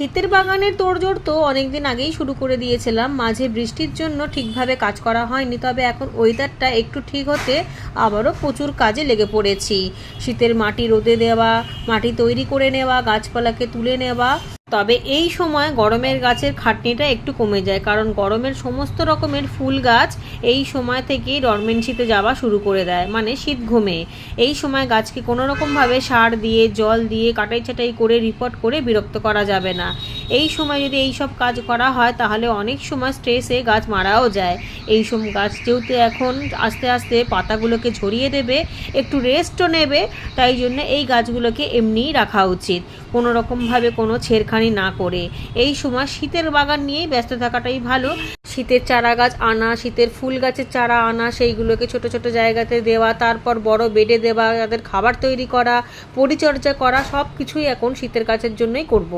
শীতের বাগানের তোড়জোড় তো অনেকদিন আগেই শুরু করে দিয়েছিলাম। মাঝে বৃষ্টির জন্য ঠিকভাবে কাজ করা হয়নি, তবে এখন ওয়েদারটা একটু ঠিক হতে আবারও প্রচুর কাজে লেগে পড়েছি। শীতের মাটি রোদে দেওয়া, মাটি তৈরি করে নেওয়া, গাছপালাকে তুলে নেওয়া তবে এই সময় গরমের গাছের খাটনিটা একটু কমে যায়, কারণ গরমের সমস্ত রকমের ফুল গাছ এই সময় থেকেই ডরমেন্সিতে যাওয়া শুরু করে দেয় মানে শীত ঘুমে। এই সময় গাছকে কোনো রকমভাবে সার দিয়ে, জল দিয়ে, কাটাই ছাটাই করে রিপোর্ট করে বিরক্ত করা যাবে না। এই সময় যদি এই সব কাজ করা হয়, তাহলে অনেক সময় স্ট্রেসে গাছ মারাও যায়। এই সব গাছ যেহেতু এখন আস্তে আস্তে পাতাগুলোকে ঝরিয়ে দেবে, একটু রেস্টও নেবে, তাই জন্য এই গাছগুলোকে এমনিই রাখা উচিত। কোনো রকমভাবে কোনো ছেড়খানি না করে। এই সময় শীতের বাগান নিয়েই ব্যস্ত থাকাটাই ভালো। শীতের চারা গাছ আনা, শীতের ফুল গাছের চারা আনা, সেইগুলোকে ছোট ছোট জায়গাতে দেওয়া, তারপর বড় বেডে দেওয়া, তাদের খাবার তৈরি করা, পরিচর্যা করা সব কিছুই এখন শীতের গাছের জন্যই করব।